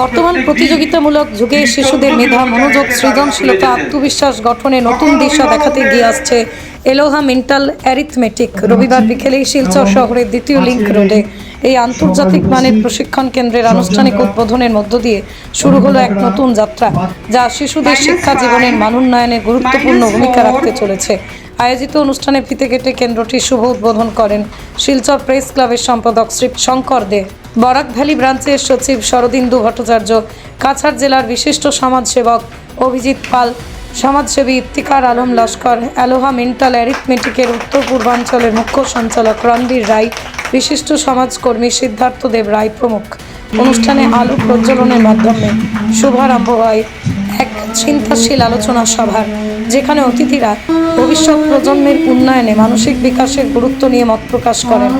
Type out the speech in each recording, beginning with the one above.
বর্তমান প্রতিযোগিতামূলক যুগে শিশুদের মেধা, মনোযোগ, সৃজনশীলতা, আত্মবিশ্বাস গঠনে নতুন দিশা দেখাতে গিয়ে আসছে এলোহা মেন্টাল অ্যারিথমেটিক। রবিবার বিকেলেই শিলচর শহরের দ্বিতীয় লিঙ্ক রোডে এই আন্তর্জাতিক মানের প্রশিক্ষণ কেন্দ্রের আনুষ্ঠানিক উদ্বোধনের মধ্য দিয়ে শুরু হলো এক নতুন যাত্রা, যা শিশুদের শিক্ষা জীবনের মান উন্নয়নে গুরুত্বপূর্ণ ভূমিকা রাখতে চলেছে। আয়োজিত অনুষ্ঠানে ফিতে কেটে কেন্দ্রটি শুভ উদ্বোধন করেন শিলচর প্রেস ক্লাবের সম্পাদক শ্রী শঙ্কর দে। বরাক ভ্যালি ব্রাঞ্চের সচিব শরদিন্দু ভট্টাচার্য, কাছাড় জেলার বিশিষ্ট সমাজসেবক অভিজিৎ পাল, সমাজসেবী ইফতিকার আলম লস্কর, অ্যালোহা মেন্টাল অ্যারিথমেটিকের উত্তর পূর্বাঞ্চলের মুখ্য সঞ্চালক রণবীর রায়, বিশিষ্ট সমাজকর্মী সিদ্ধার্থ দেব রায় প্রমুখ। অনুষ্ঠানে আলো প্রজ্বলনের মাধ্যমে শুভারম্ভ হয় এক চিন্তাশীল আলোচনা সভার, যেখানে অতিথিরা ভবিষ্যৎ প্রজন্মের উন্নয়নে মানসিক বিকাশের গুরুত্ব নিয়ে মত প্রকাশ করেন।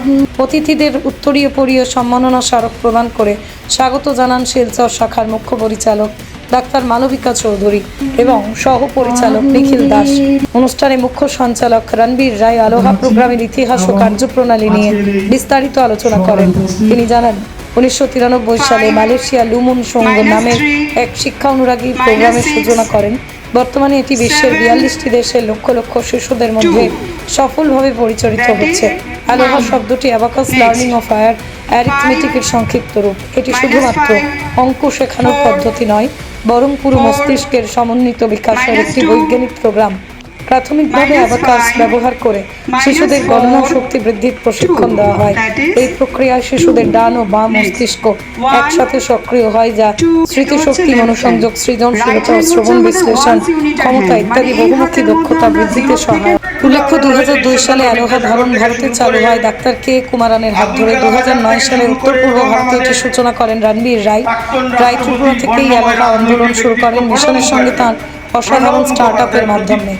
অতিথিদের উত্তরীয় পরীয় সম্মাননা স্মারক প্রদান করে স্বাগত জানান শিলচর শাখার মুখ্য পরিচালক ডাক্তার মালবিকা চৌধুরী এবং সহ পরিচালক নিখিল দাস। অনুষ্ঠানে মুখ্য সঞ্চালক রণবীর রায় আলোহা প্রোগ্রামের ইতিহাস ও কার্যপ্রণালী নিয়ে বিস্তারিত আলোচনা করেন। তিনি জানান উনিশশো তিরানব্বই সালে মালয়েশিয়া লুমুন সংঘ নামের এক শিক্ষা অনুরাগী প্রোগ্রামের সূচনা করেন। বর্তমানে এটি বিশ্বের বিয়াল্লিশটি দেশের লক্ষ লক্ষ শিশুদের মধ্যে সফলভাবে পরিচালিত হচ্ছে। আলোহা শব্দটি অ্যাবাকাস লার্নিং অফ আয়ার অ্যারিথমেটিকের সংক্ষিপ্ত রূপ। এটি শুধুমাত্র অঙ্ক শেখানোর পদ্ধতি নয় বরং পুরো মস্তিষ্কের সমন্বিত বিকাশের একটি বৈজ্ঞানিক প্রোগ্রাম প্রাথমিকভাবে অ্যাবাকাস ব্যবহার করে শিশুদের গণনা শক্তি বৃদ্ধির প্রশিক্ষণ দেওয়া হয়। এই প্রক্রিয়ায় শিশুদের ডান ও বাম মস্তিষ্ক একসাথে সক্রিয় হয় যা স্মৃতিশক্তি মনোসংযোগ সৃজনশীলতা ও শ্রবণ বিশ্লেষণ ক্ষমতা ইত্যাদি বহুমুখী দক্ষতা বৃদ্ধিতে সহায়ক। উল্লেখ্য দু সালে আলোহা ধারণ ভারতে চালু হয়। ডাক্তার কে কুমারানের হাত ধরে দুই হাজার নয় সালে উত্তর পূর্ব ভারতে এটি সূচনা করেন রণবীর রায়। রায় ত্রিপুরা থেকেই আলোহা আন্দোলন শুরু করেন। মিশনের সঙ্গে তাঁর অসাধারণ স্টার্ট আপের মাধ্যমে।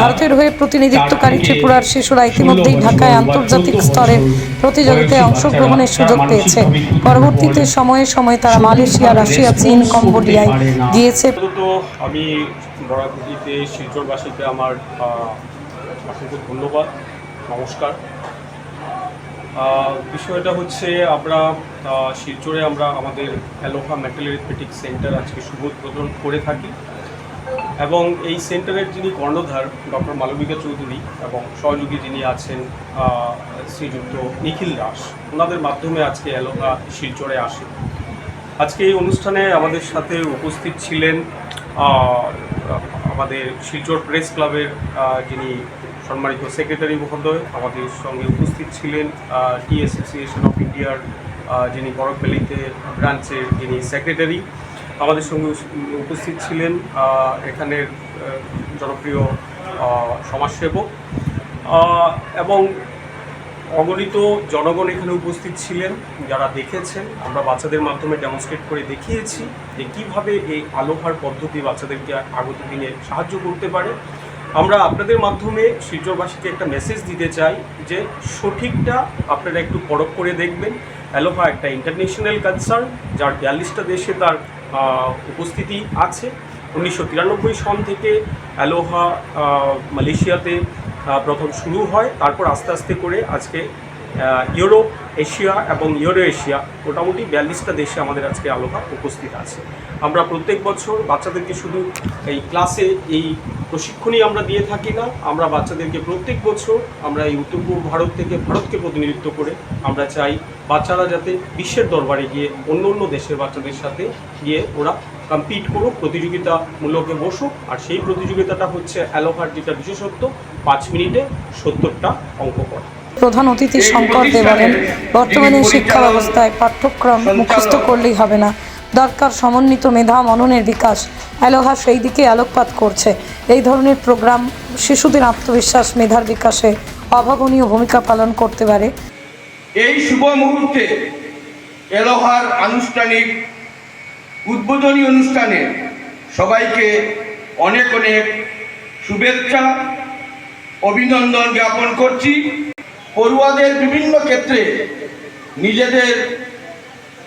ভারতের হয়ে প্রতিনিধিত্বকারী ত্রিপুরার শিশুরা ইতিমধ্যেই ঢাকায় আন্তর্জাতিক স্তরের প্রতিযোগিতায় অংশগ্রহণের সুযোগ পেয়েছে। পরবর্তীতে সময়ে সময়ে তারা মালয়েশিয়া রাশিয়া চীন কম্বোডিয়ায় গিয়েছে। আমি শিলচরবাসীকে আমার অসংখ্য ধন্যবাদ নমস্কার। বিষয়টা হচ্ছে আমরা শিলচরে আমরা আমাদের অ্যালোহা মেটাল সেন্টার আজকে শুভ উদ্বোধন করে থাকি। এবং এই সেন্টারের যিনি কর্ণধার, ডক্টর মালবিকা চৌধুরী এবং সহযোগী যিনি আছেন শ্রীযুক্ত নিখিল দাস, ওনাদের মাধ্যমে আজকে অ্যালোহা শিলচরে আসে। আজকে এই অনুষ্ঠানে আমাদের সাথে উপস্থিত ছিলেন আমাদের শিলচর প্রেস ক্লাবের যিনি সম্মানিত সেক্রেটারি মহোদয়, আমাদের সঙ্গে উপস্থিত ছিলেন টি অ্যাসোসিয়েশন অফ ইন্ডিয়ার যিনি বড়পল্লিতে ব্রাঞ্চের যিনি সেক্রেটারি। আমাদের সঙ্গে উপস্থিত ছিলেন এখানের জনপ্রিয় সমাজসেবক। এবং অগণিত জনগণ এখানে উপস্থিত ছিলেন, যারা দেখেছেন। আমরা বাচ্চাদের মাধ্যমে ডেমনস্ট্রেট করে দেখিয়েছি যে কীভাবে এই আলোহার পদ্ধতি বাচ্চাদেরকে আগত দিনে সাহায্য করতে পারে। আমরা আপনাদের মাধ্যমে শিলচরবাসীকে একটা মেসেজ দিতে চাই যে সঠিকটা আপনারা একটু পরখ করে দেখবেন। অ্যালোহা একটা ইন্টারন্যাশনাল কনসার্ন যার বিয়াল্লিশটা দেশে তার উপস্থিতি আছে। উনিশশো তিরানব্বই সন থেকে অ্যালোহা মালয়েশিয়াতে প্রথম শুরু হয়। তারপর আস্তে আস্তে করে আজকে ইউরোপ এশিয়া এবং ইউরো এশিয়া মোটামুটি বিয়াল্লিশটা দেশে আমাদের আজকে আলোকা উপস্থিত আছে। আমরা প্রত্যেক বছর বাচ্চাদেরকে শুধু এই ক্লাসে এই প্রশিক্ষণই আমরা দিয়ে থাকি না, আমরা বাচ্চাদেরকে প্রত্যেক বছর আমরা এই উত্তর পূর্ব ভারত থেকে ভারতকে প্রতিনিধিত্ব করে আমরা চাই বাচ্চারা যাতে বিশ্বের দরবারে গিয়ে অন্য অন্য দেশের বাচ্চাদের সাথে গিয়ে ওরা কম্পিট করুক, প্রতিযোগিতামূলকে বসুক, আর সেই প্রতিযোগিতাটা হচ্ছে অ্যালোহার যেটা বিশেষত্ব, পাঁচ মিনিটে সত্তরটা অঙ্ক করা। প্রধান অতিথি শঙ্কর দে বলেন, বর্তমানে শিক্ষা ব্যবস্থায় পাঠ্যক্রম মুখস্থ করলেই হবে না। দরকার সমন্বিত মেধা মননের বিকাশ। অ্যালোহা সেই দিকে আলোকপাত করছে। এই ধরনের প্রোগ্রাম শিশুদের আত্মবিশ্বাস, মেধার বিকাশে অভাবনীয় ভূমিকা পালন করতে পারে। এই শুভ মুহূর্তে এলোহার আনুষ্ঠানিক উদ্বোধনী অনুষ্ঠানে সবাইকে অনেক অনেক শুভেচ্ছা, অভিনন্দন জ্ঞাপন করছি। পড়ুয়াদের বিভিন্ন ক্ষেত্রে নিজেদের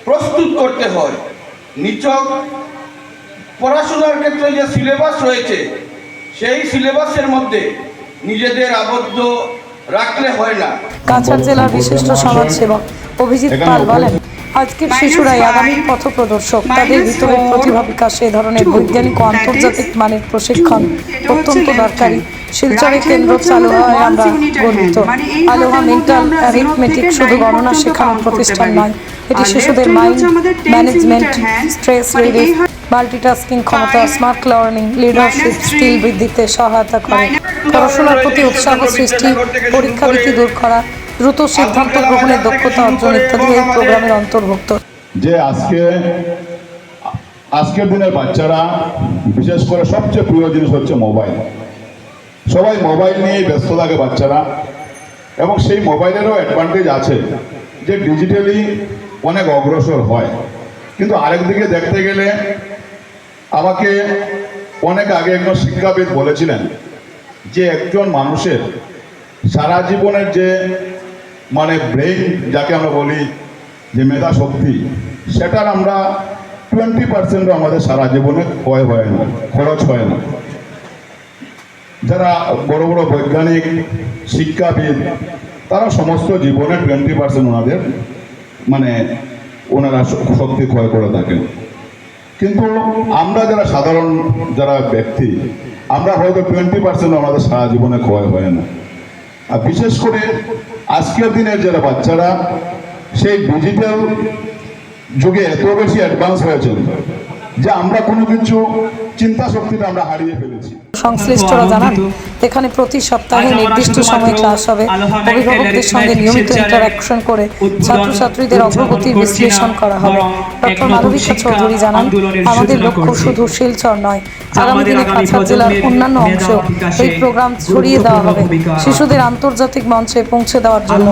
প্রস্তুত করতে হয়। নিচক পড়াশোনার ক্ষেত্রে যে সিলেবাস রয়েছে সেই সিলেবাসের মধ্যে নিজেদের আবদ্ধ রাখলে হয় না। কাছাড় জেলার বিশিষ্ট সমাজসেবক অভিজিৎ পাল বলেন আজকের শিশুরাই আগামীর পথ প্রদর্শক তাদের ভিতরে প্রতিভা বিকাশে এ ধরনের বৈজ্ঞানিক ও আন্তর্জাতিক মানের প্রশিক্ষণ অত্যন্ত দরকারি। শিলচরে কেন্দ্র চালু হয় আমরা গর্বিত। আলোহা মেন্টাল অ্যারিথমেটিক শুধু গণনা শেখানোর প্রতিষ্ঠান নয় এটি শিশুদের mind management stress relief multitasking ক্ষমতা স্মার্ট লার্নিং লিডারশিপ স্কিল বৃদ্ধিতে সহায়তা করে। পড়াশোনার প্রতি উৎসাহ সৃষ্টি পরীক্ষা ভীতি দূর করা দ্রুত সিদ্ধান্ত গ্রহণের দক্ষতা অর্জন ইত্যাদি এই প্রোগ্রামের অন্তর্ভুক্ত। যে আজকে, আজকের দিনের বাচ্চারা, বিশেষ করে সবচেয়ে প্রিয় জিনিস হচ্ছে মোবাইল। সবাই মোবাইল নিয়েই ব্যস্ত থাকে বাচ্চারা। এবং সেই মোবাইলেরও অ্যাডভান্টেজ আছে যে ডিজিটালি অনেক অগ্রসর হয়। কিন্তু আরেকদিকে দেখতে গেলে আমাকে অনেক আগে একজন শিক্ষাবিদ বলেছিলেন যে একজন মানুষের সারা জীবনের যে মানে ব্রেইন যাকে আমরা বলি যে মেধা শক্তি, সেটার আমরা টোয়েন্টি পার্সেন্টও আমাদের সারা জীবনে ক্ষয় হয় না, খরচ হয় না। যারা বড় বড় বৈজ্ঞানিক, শিক্ষাবিদ তারা সমস্ত জীবনে টোয়েন্টি পার্সেন্ট ওনাদের মানে ওনারা শক্তি ক্ষয় করে থাকেন। কিন্তু আমরা যারা সাধারণ যারা ব্যক্তি, আমরা হয়তো টোয়েন্টি পার্সেন্ট আমাদের সারা জীবনে ক্ষয় হয় না। আর বিশেষ করে আজকের দিনের যারা বাচ্চারা, সেই ডিজিটাল যুগে এত বেশি অ্যাডভান্স হয়েছে যে আমরা কোনো কিছু চিন্তা শক্তিটা আমরা হারিয়ে ফেলেছি। সংশ্লিষ্টরা জানান এখানে প্রতি সপ্তাহে নির্দিষ্ট সময় ক্লাস হবে। অভিভাবকদের সঙ্গে নিয়মিত ইন্টারাকশন করে ছাত্রছাত্রীদের অগ্রগতির বিশ্লেষণ করা হবে। ডক্টর মালবিকা চৌধুরী জানান আমাদের লক্ষ্য শুধু শিলচর নয় আগামী দিনে কাছাড় জেলার অন্যান্য অংশ এই প্রোগ্রাম ছড়িয়ে দেওয়া হবে। শিশুদের আন্তর্জাতিক মঞ্চে পৌঁছে দেওয়ার জন্য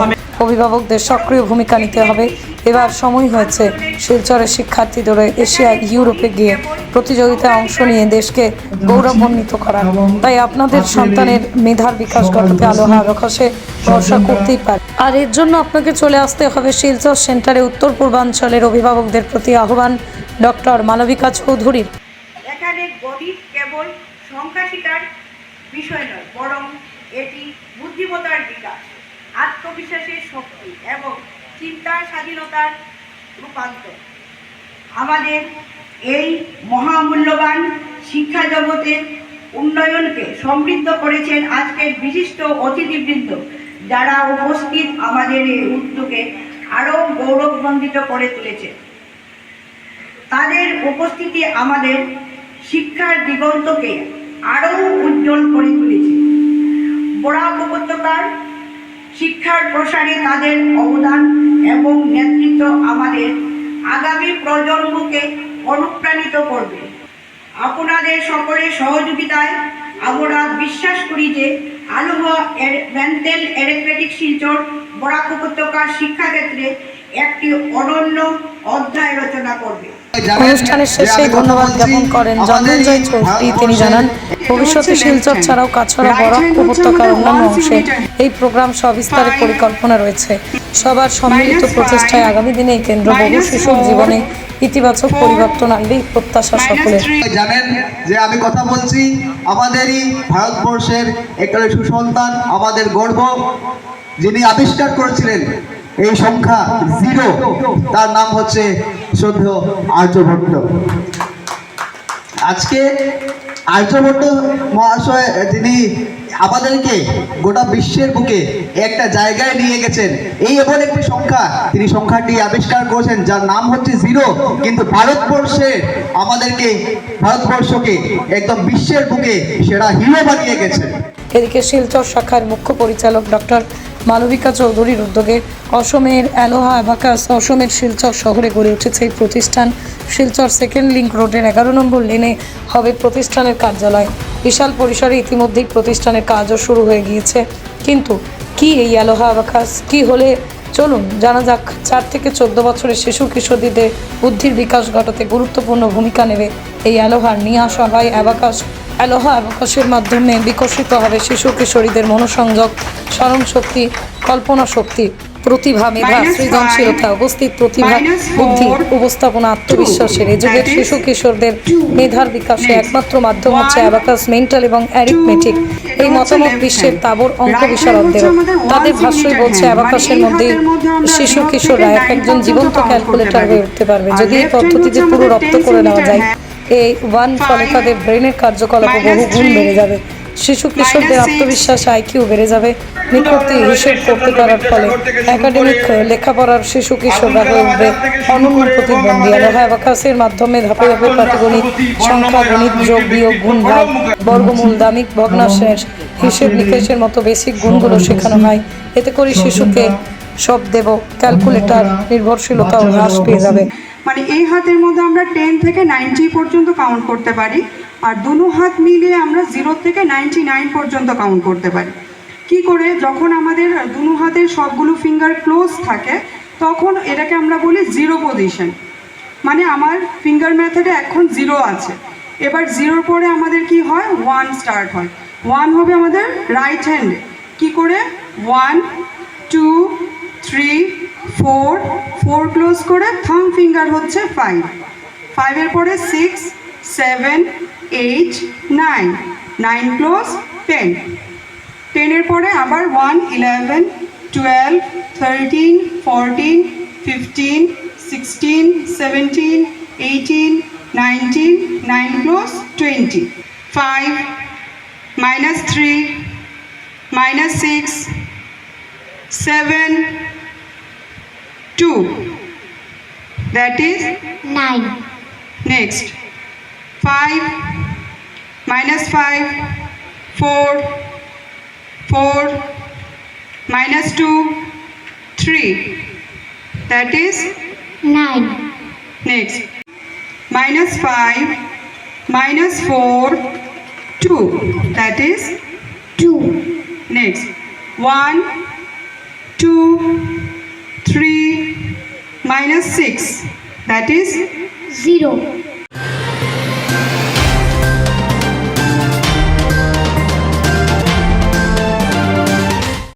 অভিভাবকদের সক্রিয় ভূমিকা নিতে হবে। এবার সময় হয়েছে শিলচরের শিক্ষার্থীদের এশিয়া ইউরোপে গিয়ে প্রতিযোগিতায় অংশ নিয়ে দেশকে গৌরবান্বিত করার। তাই আপনাদের সন্তানের মেধার বিকাশ ঘটাতে আলোহা আবকাশে ভরসা করতেই পারে। আর এর জন্য আপনাকে চলে আসতে হবে শিলচর সেন্টারে উত্তর পূর্বাঞ্চলের অভিভাবকদের প্রতি আহ্বান ডক্টর মালবিকা চৌধুরীর। এখানে গণিত কেবল সংখ্যা শিকার বিষয় নয় বরং এটি বুদ্ধিমত্তার বিকাশ আত্মবিশ্বাসের শক্তি এবং চিন্তার স্বাধীনতার রূপান্তর। আমাদের এই মহামূল্যবান শিক্ষা জগতের উন্নয়নকে সমৃদ্ধ করেছেন আজকের বিশিষ্ট অতিথিবৃন্দ, যারা উপস্থিত আমাদের এই উদ্যোগে আরও গৌরবমণ্ডিত করে তুলেছে। তাদের উপস্থিতি আমাদের শিক্ষার দিগন্তকে আরও উজ্জ্বল করে তুলেছে। বরাক উপত্যকার শিক্ষার প্রসারে তাদের অবদান এবং নেতৃত্ব আমাদের আগামী প্রজন্মকে অনুপ্রাণিত করবে। আপনাদের সকলের সহযোগিতায় আমরা বিশ্বাস করি যে Aloha mental arithmetic Silchar Barak উপত্যকার শিক্ষাক্ষেত্রে একটি অনন্য অধ্যায় রচনা করবে। অনুষ্ঠানের শেষে ধন্যবাদ জ্ঞাপন করেন জন্মঞ্জয় চৌধুরী। তিনি জানান ভবিষ্যতে শিলচর ছাড়াও কাছড়া বরাক উপত্যকার অন্যান্য অংশে এই প্রোগ্রাম সবিস্তারে পরিকল্পনা রয়েছে। সবার সম্মিলিত প্রচেষ্টায় আগামী দিনে এই কেন্দ্র বহু শিশুর জীবনে ইতিবাচক পরিবর্তন আনবে প্রত্যাশা সকলের। জানেন যে আমি কথা বলছি আমাদেরই ভারতবর্ষের একটা সুসন্তান আমাদের গর্ব যিনি আবিষ্কার করেছিলেন এই সংখ্যা জিরো। তার নাম হচ্ছে শ্রদ্ধ আর্যভট্ট আজকে আর্যভট্ট মহাশয় যিনি আমাদেরকে গোটা বিশ্বের বুকে একটা জায়গায় নিয়ে গেছেন। এই এমন একটি সংখ্যা, তিনি সংখ্যাটি আবিষ্কার করেছেন, যার নাম হচ্ছে জিরো। কিন্তু ভারতবর্ষে আমাদেরকে, ভারতবর্ষকে একদম বিশ্বের বুকে সেরা হিরো বানিয়ে গেছেন। এদিকে শিলচর শাখার মুখ্য পরিচালক ডক্টর মালবিকা চৌধুরীর উদ্যোগে অসমের অ্যালোহা অ্যাবাকাস, অসমের শিলচর শহরে গড়ে উঠেছে এই প্রতিষ্ঠান। শিলচর সেকেন্ড লিঙ্ক রোডের এগারো নম্বর লেনে হবে প্রতিষ্ঠানের কার্যালয়। বিশাল পরিসরে ইতিমধ্যেই প্রতিষ্ঠানের কাজও শুরু হয়ে গিয়েছে। কিন্তু কি এই অ্যালোহা অ্যাবাকাস? কি হলে? চলুন জানা যাক, চার থেকে চোদ্দ বছরের শিশু কিশোরীদের বুদ্ধির বিকাশ ঘটাতে গুরুত্বপূর্ণ ভূমিকা নেবে এই অ্যালোহার নিয়ে আসা হয় অ্যাবাকাস। অ্যালোহা অ্যাবাকাসের মাধ্যমে বিকশিত হবে শিশু কিশোরীদের মনোসংযোগ স্মরণ শক্তি কল্পনা শক্তি প্রতিভা মেধা সৃজনশীলতা. উপস্থিত প্রতিভা বুদ্ধি উপস্থাপনা আত্মবিশ্বাসের এই যুগের শিশু কিশোরদের মেধার বিকাশে একমাত্র মাধ্যম হচ্ছে অ্যাবাকাস মেন্টাল এবং অ্যারিথমেটিক। এই মতামত বিশ্বের. তাবর অঙ্ক বিশারদদের তাদের ভাষ্যই বলছে hand, অ্যাবাকাসের মানে মধ্যে শিশু কিশোররা এক একজন জীবন্ত ক্যালকুলেটর হয়ে উঠতে পারবে। যদি এই পদ্ধতিতে পুরো রপ্ত করে নেওয়া যায়। এই ওয়ান ফলে তাদের ব্রেনের কার্যকলাপে বহু গুণ বেড়ে যাবে। শিশু কিশোরদের আত্মবিশ্বাস আইকিউ বেড়ে যাবে। নিকটে হিসেব করতে পারার ফলে একাডেমিক লেখাপড়ার শিশু কিশোররা হয়ে উঠবে অনন্য প্রতিদ্বন্দ্বী। আলোহা অ্যাবাকাসের মাধ্যমে ধাপে ধাপে পাটিগণিত সংখ্যা গণিত যোগ বিয়োগ গুণ ভাগ বর্গমূল দামিক ভগ্নাংশের হিসেব নিকেশের মতো বেসিক গুণগুলো শেখানো হয়। এতে করে শিশুকে সব দেব ক্যালকুলেটর নির্ভরশীলতাও হ্রাস পেয়ে যাবে। মানে এই হাতের মধ্যে আমরা টেন থেকে নাইনটি পর্যন্ত কাউন্ট করতে পারি, আর দুনো হাত মিলিয়ে আমরা জিরো থেকে নাইনটি নাইন পর্যন্ত কাউন্ট করতে পারি। কি করে? যখন আমাদের দুনো হাতের সবগুলো ফিঙ্গার ক্লোজ থাকে, তখন এটাকে আমরা বলি জিরো পজিশন মানে আমার ফিঙ্গার মেথডে এখন জিরো আছে। এবার জিরোর পরে আমাদের কি হয়? ওয়ান স্টার্ট হয়। ওয়ান হবে আমাদের রাইট হ্যান্ডে কি করে? One two three four four close করে থাম ফিঙ্গার হচ্ছে ফাইভ ফাইভের পরে six seven eight nine nine close ten টেনের পরে আবার one eleven twelve thirteen fourteen fifteen sixteen seventeen eighteen nineteen nine close twenty five minus three minus six seven 2. That is 9. Next. 5 minus 5, 4, 4, minus 2, 3. That is 9. Next. Minus 5, minus 4, 2. That is 2. Next. 1, 2, 3 minus 6. That is zero,